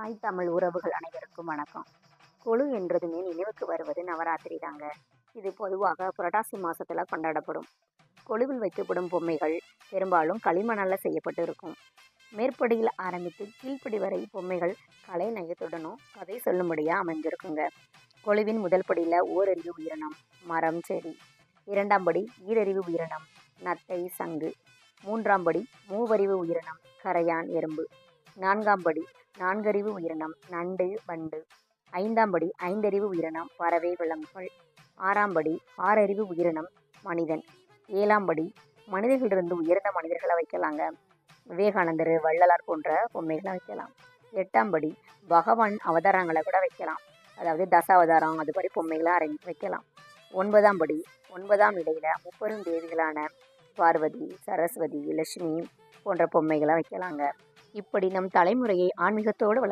தாய் தமிழ் உறவுகள் அனைவருக்கும் வணக்கம். கொழு என்றதுமே நினைவுக்கு வருவது நவராத்திரி தாங்க. இது பொதுவாக புரட்டாசி மாசத்துல கொண்டாடப்படும். கொழுவில் வைக்கப்படும் பொம்மைகள் பெரும்பாலும் களிமணால் செய்யப்பட்டு இருக்கும். மேற்படியில் ஆரம்பித்து கீழ்ப்படி வரை பொம்மைகள் கலை நயத்துடனும் கதை சொல்லும்படியாக அமைஞ்சிருக்குங்க. கொழுவின் முதல் படியில் ஓரறிவு உயிரினம் மரம் செடி. இரண்டாம் படி ஈரறிவு உயிரினம் நத்தை சங்கு. மூன்றாம் படி மூவறிவு உயிரினம் கரையான் எறும்பு. நான்காம் படி நான்கறிவு உயிரினம் நண்டு வண்டு. ஐந்தாம் படி ஐந்தறிவு உயிரினம் பறவை விலங்குகள். ஆறாம் படி ஆறறிவு உயிரினம் மனிதன். ஏழாம் படி மனிதர்களிலிருந்து உயர்ந்த மனிதர்களை வைக்கலாங்க. விவேகானந்தர் வள்ளலார் போன்ற பொம்மைகளை வைக்கலாம். எட்டாம் படி பகவான் அவதாரங்களை கூட வைக்கலாம். அதாவது தசாவதாரம் அது மாதிரி பொம்மைகளை அரை வைக்கலாம். ஒன்பதாம் படி ஒன்பதாம் இடையில முப்பெரும் தேவிகளான பார்வதி சரஸ்வதி லட்சுமி போன்ற பொம்மைகளை வைக்கலாங்க. இப்படி நம் தலைமுறையை ஆன்மீகத்தோடு வள